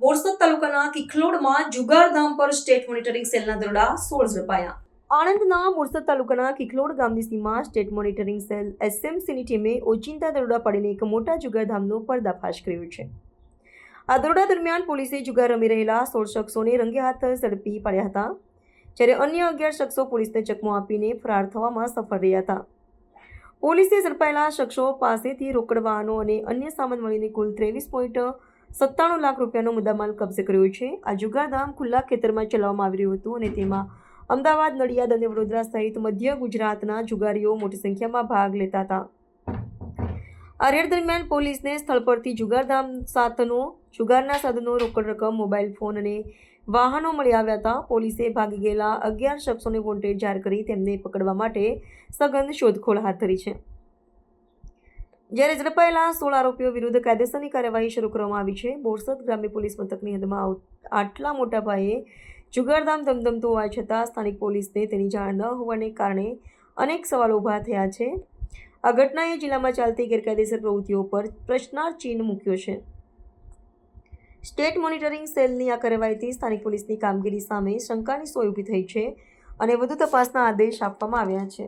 કિખલોડમાં જુગારધામ પર state monitoring સેલના દરોડા સોળ ઝડપાયા. આણંદના બોરસદ તાલુકાના કિખલોડ ગામની સીમા સ્ટેટ મોનિટરિંગ સેલ એસએમસીની ટીમે ઓચિંતા દરોડા પાડીને એક મોટા જુગારધામનો પર્દાફાશ કર્યો છે. આ દરોડા દરમિયાન પોલીસે જુગાર રમી રહેલા સોળ શખ્સોને રંગે હાથ ઝડપી પાડ્યા હતા, જ્યારે અન્ય અગિયાર શખ્સો પોલીસને ચકમો આપીને ફરાર થવામાં સફળ રહ્યા હતા. પોલીસે ઝડપાયેલા શખ્સો પાસેથી રોકડ વાહનો અને અન્ય સામાન મળીને કુલ ત્રેવીસ પોઈન્ટ સત્તાણું લાખ રૂપિયાનો મુદ્દામાલ કબજે કર્યો છે. આ જુગારધામ ખુલ્લા ખેતરમાં ચલાવવામાં આવી રહ્યું હતું અને તેમાં અમદાવાદ, નડિયાદ અને વડોદરા સહિત મધ્ય ગુજરાતના જુગારીઓ મોટી સંખ્યામાં ભાગ લેતા હતા. આ રેડ દરમિયાન પોલીસને સ્થળ પરથી જુગારધામ સાધનો, જુગારના સાધનો, રોકડ રકમ, મોબાઈલ ફોન અને વાહનો મળી આવ્યા હતા. પોલીસે ભાગી ગયેલા અગિયાર શખ્સોને વોન્ટેડ જાહેર કરી તેમને પકડવા માટે સઘન શોધખોળ હાથ ધરી છે. જ્યારે ઝડપાયેલા સોળ આરોપીઓ વિરુદ્ધ કાયદેસરની કાર્યવાહી શરૂ કરવામાં આવી છે, બોરસદ ગ્રામ્ય પોલીસ મથકની હદમાં આટલા મોટા પાયે જુગારધામ ધમધમતું હોવા છતાં સ્થાનિક પોલીસને તેની જાણ ન હોવાને કારણે અનેક સવાલો ઊભા થયા છે. આ ઘટનાએ જિલ્લામાં ચાલતી ગેરકાયદેસર પ્રવૃત્તિઓ પર પ્રશ્નાર્થ ચિહ્ન મૂક્યો છે. સ્ટેટ મોનિટરિંગ સેલની આ કાર્યવાહીથી સ્થાનિક પોલીસની કામગીરી સામે શંકાની સોય ઊભી થઈ છે અને વધુ તપાસના આદેશ આપવામાં આવ્યા છે.